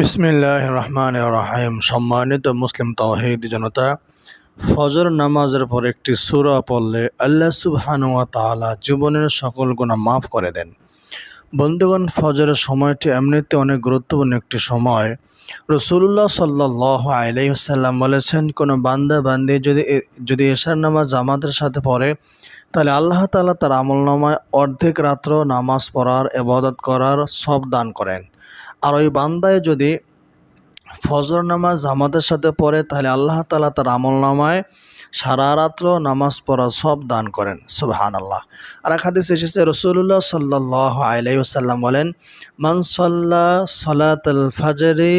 বিসমিল্লাহ রহমান রাহিম সম্মানিত মুসলিম তহিদ জনতা, ফজর নামাজের পর একটি সূরা পড়লে আল্লাহ সুবহানু ওয়া তাআলা জীবনের সকল গুণা মাফ করে দেন। বন্ধুগণ, ফজরের সময়টি এমনিতে অনেক গুরুত্বপূর্ণ একটি সময়। রসুল্লাহ সাল্লাহ আলাইসাল্লাম বলেছেন, কোনো বান্দা বান্দি যদি যদি এশার নামাজ জামাতের সাথে পড়ে, তাহলে আল্লাহ তাআলা তার আমল নামায় অর্ধেক রাত্র নামাজ পড়ার এবাদত করার সব দান করেন। আর ওই বান্দায় যদি ফজর নামাজ জামাতের সাথে পড়ে, তাহলে আল্লাহ তালা তার আমল নামায় সারা রাত্র নামাজ পড়া সব দান করেন। সুবহান আল্লাহ আর এক হাদিস এসেছে রসুল্লাহ সাল্লাহ আলাইসাল্লাম বলেন মানসল্লা সলাত ফাজরি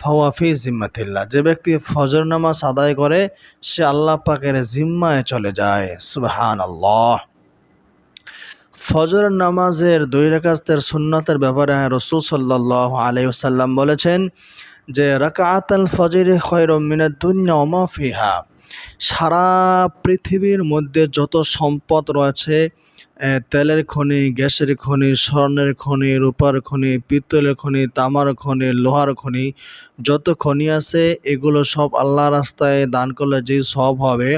ফাওয়াফি জিম্মাতিল্লাহ। যে ব্যক্তি ফজর নামাজ আদায় করে, সে আল্লাহ পাকের জিম্মায় চলে যায়। সুবহান আল্লাহ ফজর নামাজের দুই রেখাস্তের সুন্নতের ব্যাপারে রসুল সাল্লাহ আলাইসাল্লাম বলেছেন যে রাকাত আল ফজর খৈর মিনা দুনিয়া ওমা ফিহা। সারা পৃথিবীর মধ্যে যত সম্পদ রয়েছে তেলের খনি, গ্যাসের খনি, স্বর্ণের খনি, রূপার খনি, পিত্তলের খনি, তামার খনি, লোহার খনি, যত খনি আছে, এগুলো সব আল্লাহ রাস্তায় দান করলে যেই সব হবে,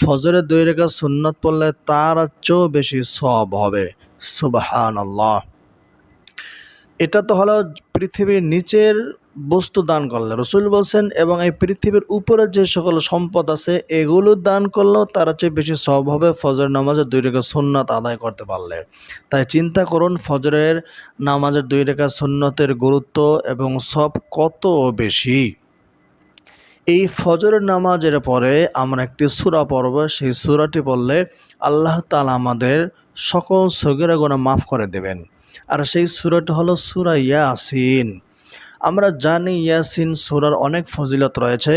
ফজরের দুই রেখা সুন্নত পড়লে তার চেয়েও বেশি সব হবে। সুবাহান আল্লাহ এটা তো হলো পৃথিবীর নিচের বস্তু দান করলে। রসুল বলছেন, এবং এই পৃথিবীর উপরে যে সকল সম্পদ আছে, এগুলো দান করলেও তার চেয়ে বেশি সব হবে ফজর নামাজের দুই রেখা সুন্নত আদায় করতে পারলে। তাই চিন্তা করুন, ফজরের নামাজের দুই রেখা সুন্নতের গুরুত্ব এবং সব কত বেশি। এই ফজরের নামাজের পরে আমরা একটি সূরা পড়ব। সেই সূরাটি পড়লে আল্লাহ তাআলা আমাদের সকল সগিরা গোনা মাফ করে দেবেন। আর সেই সূরাটি হলো সূরা ইয়াসিন। আমরা জানি ইয়াসিন সুরার অনেক ফজিলত রয়েছে।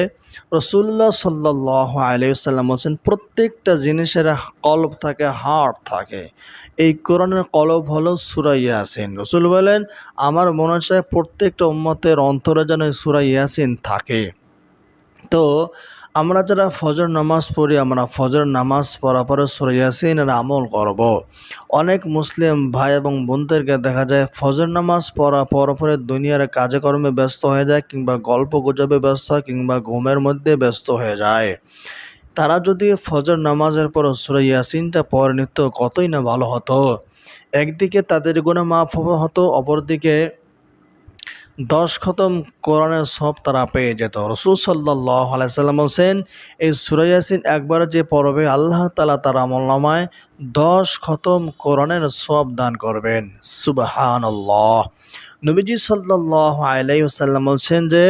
রসুল্লাহ সাল্লাহ আলিয়াল্লাম বলছেন, প্রত্যেকটা জিনিসের কলব থাকে হার্ট থাকে। এই কোরআনের কলব হলো সুরা ইয়াসিন। রসুল বলেন, আমার মনে হয় প্রত্যেকটা উম্মতের অন্তরে যেন সুরা ইয়াসিন থাকে। তো আমরা যারা ফজর নামাজ পড়ি, আমরা ফজর নামাজ পড়া পরে সরিয়াসিনের আমল করব। অনেক মুসলিম ভাই এবং বোনদেরকে দেখা যায়, ফজর নামাজ পড়া পর পরে দুনিয়ার কাজে কর্মে ব্যস্ত হয়ে যায় কিংবা গল্প গুজবে ব্যস্ত হয় কিংবা ঘুমের মধ্যে ব্যস্ত হয়ে যায় তারা যদি ফজর নামাজের পর সুরা ইয়াসিনটা পড়ে নিত, কতই না ভালো হতো একদিকে তাদের গুণে মাফ হতো, অপরদিকে দশ খতম কোরআনের সব তারা পেয়ে যেত। রসুল সাল্লাহ আলাইসাল্লাম হোসেন এই সুরাইয়াসিন একবার যে পর্বে আল্লাহ তালা তার আমলনামায় দশ খতম কোরআনের সব দান করবেন। সুবাহান নবীজি সাল্লাহ আলাইসাল্লাম বলছেন যে,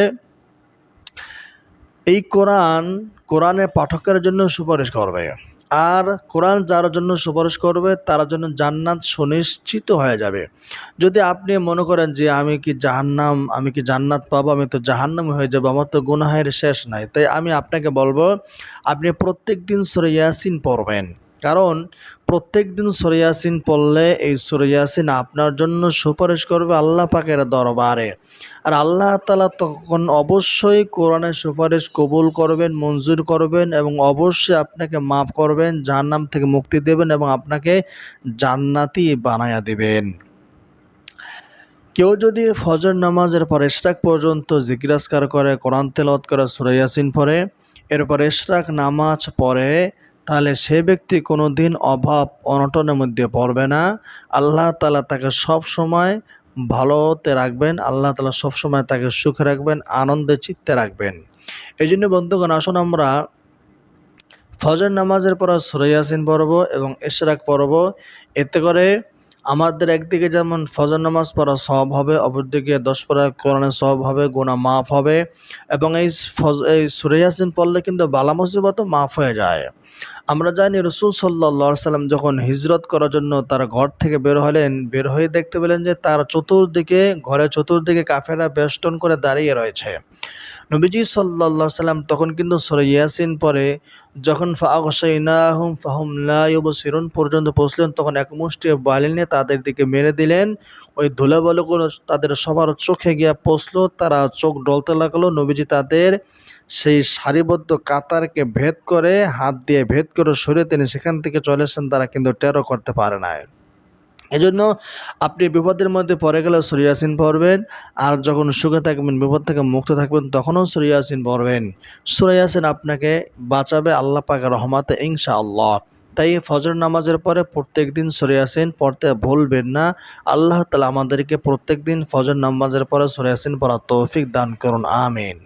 এই কোরআন কোরআনের পাঠকের জন্য সুপারিশ করবে। আর কোরআন যার জন্য সুপারিশ করবে, তার জন্য জান্নাত সুনিশ্চিত হয়ে যাবে। যদি আপনি মনে করেন যে আমি কি জাহান্নাম, আমি কি জান্নাত পাবো, আমি তো জাহান্নাম হয়ে যাব, আমার তো গুনাহের শেষ নাই। তাই আমি আপনাকে বলব, আপনি প্রত্যেক দিন সরে ইয়াসিন পড়বেন। কারণ প্রত্যেক দিন সরিয়াসিন পড়লে এই সরিয়াসিন আপনার জন্য সুপারিশ করবে আল্লাহ পাকের দরবারে। আর আল্লাহ তালা তখন অবশ্যই কোরআনের সুপারিশ কবুল করবেন, মঞ্জুর করবেন এবং অবশ্যই আপনাকে মাফ করবেন, জাহান্নাম থেকে মুক্তি দেবেন এবং আপনাকে জান্নাতি বানায়া দিবেন। কেউ যদি ফজর নামাজের পর এশরাক পর্যন্ত জিজ্ঞাসকার করে, কোরআন তেলত করে সুরাইয়াসিন পরে এরপর এশরাক নামাজ পড়ে তাহলে সে ব্যক্তি কোনো দিন অভাব অনটনের মধ্যে পড়বে না। আল্লাহ তালা তাকে সব সময় ভালোতে রাখবেন। আল্লাহ তালা সব সময় তাকে সুখে রাখবেন, আনন্দে চিত্তে রাখবেন। এই জন্য বন্ধুগণ, আসুন আমরা ফজর নামাজের পর সুরাইয়াসিন পড়ব এবং এশরাক পড়ব। এতে করে আমাদের একদিকে যেমন ফজর নামাজ পড়া সব হবে, অপরদিকে দশ পড়া কোরআনে সব হবে গোনা মাফ হবে এবং এই ফজ, এই সুরাইয়াসিন পড়লে কিন্তু বালা মুসিবতও মাফ হয়ে যায়। আমরা জানি রসুল সাল্লা সাল্লাম যখন হিজরত করার জন্য তার ঘর থেকে বের হলেন, বের হয়ে দেখতে পেলেন যে তার চতুর্দিকে, ঘরের চতুর্দিকে কাফেরা বেষ্টন করে দাঁড়িয়ে রয়েছে। নবীজি সাল্লা সাল্লাম তখন কিন্তু সরে ইয়াসিন পরে যখন ফাহম ফাহম লাইবসিরুন পর্যন্ত পৌঁছলেন, তখন এক মুষ্টি বালি নিয়ে তাদের দিকে মেরে দিলেন। ওই ধুলাবালুগুলো তাদের সবার চোখে গিয়া পৌঁছলো, তারা চোখ ডলতে লাগল। নবীজি তাদের সেই সারিবদ্ধ কাতারকে ভেদ করে, হাত দিয়ে ভেদ করে সরে তিনি সেখান থেকে চলে এসেছেন তারা কিন্তু টেরো করতে পারে না এজন্য আপনি বিপদের মধ্যে পড়ে গেলে সরিয়াসিন পড়বেন, আর যখন সুখে থাকবেন, বিপদ থেকে মুক্ত থাকবেন, তখনও সরিয়াসিন পড়বেন। সরিয়াসিন আপনাকে বাঁচাবে আল্লাহ পাকের রহমাতে, ইনশাআল্লাহ। তাই ফজর নামাজের পরে প্রত্যেক দিন সরিয়াসিন পড়তে ভুলবেন না। আল্লাহ তালা আমাদেরকে প্রত্যেক দিন ফজর নামাজের পরে সরিয়াসিন পড়ার তৌফিক দান করুন, আমিন।